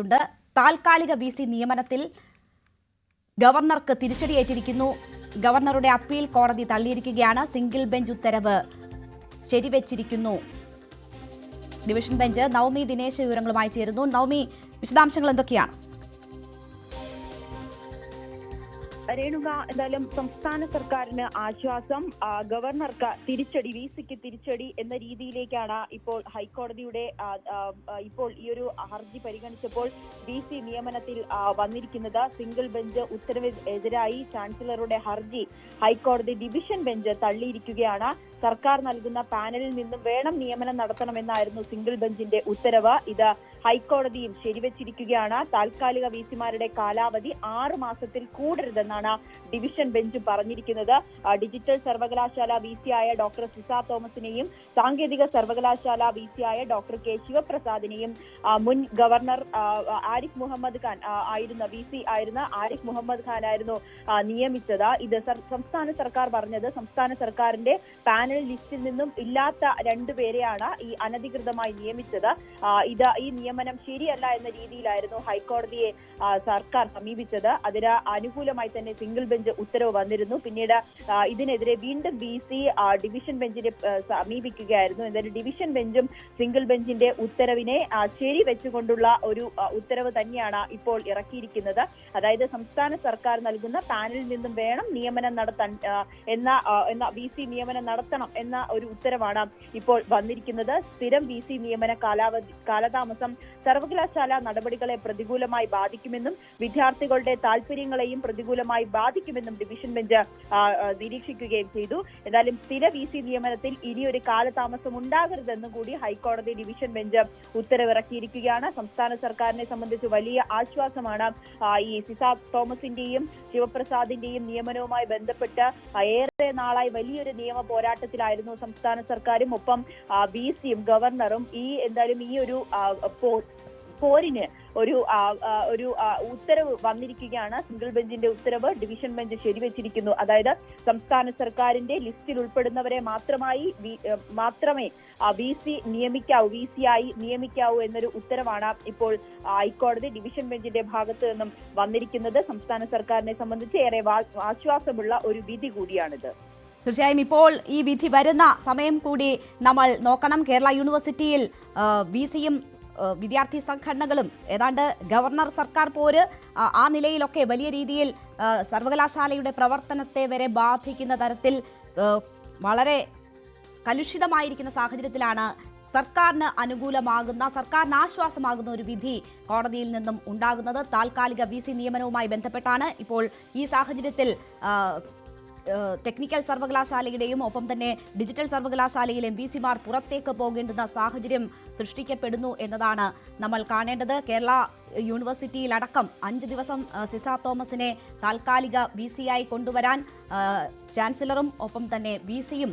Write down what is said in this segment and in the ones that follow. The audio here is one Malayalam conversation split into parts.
ണ്ട് താൽക്കാലിക വി സി നിയമനത്തിൽ ഗവർണർക്ക് തിരിച്ചടിയേറ്റിരിക്കുന്നു ഗവർണറുടെ അപ്പീൽ കോടതി തള്ളിയിരിക്കുകയാണ്. സിംഗിൾ ബെഞ്ച് ഉത്തരവ് ശരിവെച്ചിരിക്കുന്നു. ഡിവിഷൻ ബെഞ്ച് നവമി ദിനേശ് വിവരങ്ങളുമായി ചേരുന്നു. നവമി വിശദാംശങ്ങൾ എന്തൊക്കെയാണ്? രേണുക എന്തായാലും സംസ്ഥാന സർക്കാരിന് ആശ്വാസം. ഗവർണർക്ക് തിരിച്ചടി വി സിക്ക് തിരിച്ചടി എന്ന രീതിയിലേക്കാണ് ഇപ്പോൾ ഹൈക്കോടതിയുടെ ഇപ്പോൾ ഈ ഒരു ഹർജി പരിഗണിച്ചപ്പോൾ വി സി നിയമനത്തിൽ വന്നിരിക്കുന്നത്. സിംഗിൾ ബെഞ്ച് ഉത്തരവിനെതിരായി ചാൻസലറുടെ ഹർജി ഹൈക്കോടതി ഡിവിഷൻ ബെഞ്ച് തള്ളിയിരിക്കുകയാണ്. സർക്കാർ നൽകുന്ന പാനലിൽ നിന്നും വേണം നിയമനം നടത്തണമെന്നായിരുന്നു സിംഗിൾ ബെഞ്ചിന്റെ ഉത്തരവ്. ഇത് ഹൈക്കോടതിയും ശരിവച്ചിരിക്കുകയാണ്. താൽക്കാലിക വി സിമാരുടെ കാലാവധി ആറ് മാസത്തിൽ കൂടരുതെന്നാണ് ഡിവിഷൻ ബെഞ്ച് പറഞ്ഞിരിക്കുന്നത്. ഡിജിറ്റൽ സർവകലാശാല വി സി ആയ ഡോക്ടർ സുസാ തോമസിനെയും സാങ്കേതിക സർവകലാശാല വി സി ആയ ഡോക്ടർ കെ ശിവപ്രസാദിനെയും മുൻ ഗവർണർ ആരിഫ് മുഹമ്മദ് ഖാൻ ആയിരുന്ന വി സി ആയിരുന്ന ആരിഫ് മുഹമ്മദ് ഖാൻ ആയിരുന്നു നിയമിച്ചത്. ഇത് സംസ്ഥാന സർക്കാർ പറഞ്ഞത് സംസ്ഥാന സർക്കാരിന്റെ പാനൽ ലിസ്റ്റിൽ നിന്നും ഇല്ലാത്ത രണ്ടുപേരെയാണ് ഈ അനധികൃതമായി നിയമിച്ചത്. ഇത് ഈ നിയമനം ശരിയല്ല എന്ന രീതിയിലായിരുന്നു ഹൈക്കോടതിയെ സർക്കാർ സമീപിച്ചത്. അതിന് അനുകൂലമായി തന്നെ സിംഗിൾ ബെഞ്ച് ഉത്തരവ് വന്നിരുന്നു. പിന്നീട് ഇതിനെതിരെ വീണ്ടും ബി സി ഡിവിഷൻ ബെഞ്ചിനെ സമീപിക്കുകയായിരുന്നു. എന്തായാലും ഡിവിഷൻ ബെഞ്ചും സിംഗിൾ ബെഞ്ചിന്റെ ഉത്തരവിനെ ശരി വെച്ചുകൊണ്ടുള്ള ഒരു ഉത്തരവ് തന്നെയാണ് ഇപ്പോൾ ഇറക്കിയിരിക്കുന്നത്. അതായത് സംസ്ഥാന സർക്കാർ നൽകുന്ന പാനലിൽ നിന്നും വേണം നിയമനം നടത്താൻ എന്ന എന്ന ബി സി നിയമനം നടത്തണം എന്ന ഒരു ഉത്തരവാണ് ഇപ്പോൾ വന്നിരിക്കുന്നത്. സ്ഥിരം ബി സി നിയമന കാലാവധി കാലതാമസം സർവകലാശാല നടപടികളെ പ്രതികൂലമായി ബാധിക്കുമെന്നും വിദ്യാർത്ഥികളുടെ താല്പര്യങ്ങളെയും പ്രതികൂലമായി ബാധിക്കുമെന്നും ഡിവിഷൻ ബെഞ്ച് നിരീക്ഷിക്കുകയും ചെയ്തു. എന്നാലും സ്ഥിര വി സി നിയമനത്തിൽ ഇനിയൊരു കാലതാമസം ഉണ്ടാകരുതെന്നും കൂടി ഹൈക്കോടതി ഡിവിഷൻ ബെഞ്ച് ഉത്തരവിറക്കിയിരിക്കുകയാണ്. സംസ്ഥാന സർക്കാരിനെ സംബന്ധിച്ച് വലിയ ആശ്വാസമാണ് ഈ സിസ തോമസിന്റെയും ശിവപ്രസാദിന്റെയും നിയമനവുമായി ബന്ധപ്പെട്ട് ഏറെ നാളായി വലിയൊരു നിയമ പോരാട്ടത്തിലായിരുന്നു സംസ്ഥാന സർക്കാരും ഒപ്പം ബി സിയും ഗവർണറും ഈ എന്തായാലും ഈ ഒരു പോരിന് ഒരു ഒരു ഉത്തരവ് വന്നിരിക്കുകയാണ്. സിംഗിൾ ബെഞ്ചിന്റെ ഉത്തരവ് ഡിവിഷൻ ബെഞ്ച് ശരിവെച്ചിരിക്കുന്നു. അതായത് സംസ്ഥാന സർക്കാരിന്റെ ലിസ്റ്റിൽ ഉൾപ്പെടുന്നവരെ മാത്രമായി മാത്രമേ വി സി നിയമിക്കാവൂ വി സി ആയി നിയമിക്കാവൂ എന്നൊരു ഉത്തരവാണ് ഇപ്പോൾ ഹൈക്കോടതി ഡിവിഷൻ ബെഞ്ചിന്റെ ഭാഗത്തു നിന്നും വന്നിരിക്കുന്നത്. സംസ്ഥാന സർക്കാരിനെ സംബന്ധിച്ച് ഏറെ ആശ്വാസമുള്ള ഒരു വിധി കൂടിയാണിത്. തീർച്ചയായും ഇപ്പോൾ ഈ വിധി വരുന്ന സമയം കൂടി നമ്മൾ നോക്കണം. കേരള യൂണിവേഴ്സിറ്റിയിൽ വി സിയും വിദ്യാർത്ഥി സംഘടനകളും ഏതാണ്ട് ഗവർണർ സർക്കാർ പോര് ആ, നിലയിലൊക്കെ വലിയ രീതിയിൽ സർവകലാശാലയുടെ പ്രവർത്തനത്തെ വരെ ബാധിക്കുന്ന തരത്തിൽ വളരെ കലുഷിതമായിരിക്കുന്ന സാഹചര്യത്തിലാണ് സർക്കാരിന് അനുകൂലമാകുന്ന സർക്കാരിന് ആശ്വാസമാകുന്ന ഒരു വിധി കോടതിയിൽ നിന്നും ഉണ്ടാകുന്നത്. താൽക്കാലിക വി നിയമനവുമായി ബന്ധപ്പെട്ടാണ് ഇപ്പോൾ ഈ സാഹചര്യത്തിൽ ടെക്നിക്കൽ സർവകലാശാലയുടെയും ഒപ്പം തന്നെ ഡിജിറ്റൽ സർവകലാശാലയിൽ എം ബി സിമാർ പുറത്തേക്ക് പോകേണ്ടുന്ന സാഹചര്യം സൃഷ്ടിക്കപ്പെടുന്നു എന്നതാണ് നമ്മൾ കാണേണ്ടത്. കേരള യൂണിവേഴ്സിറ്റിയിലടക്കം അഞ്ച് ദിവസം സിസ തോമസിനെ താൽക്കാലിക വി ആയി കൊണ്ടുവരാൻ ചാൻസലറും ഒപ്പം തന്നെ വി സിയും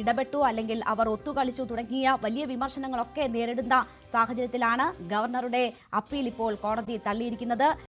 ഇടപെട്ടു അല്ലെങ്കിൽ അവർ ഒത്തുകളിച്ചു തുടങ്ങിയ വലിയ വിമർശനങ്ങളൊക്കെ നേരിടുന്ന സാഹചര്യത്തിലാണ് ഗവർണറുടെ അപ്പീൽ ഇപ്പോൾ കോടതി തള്ളിയിരിക്കുന്നത്.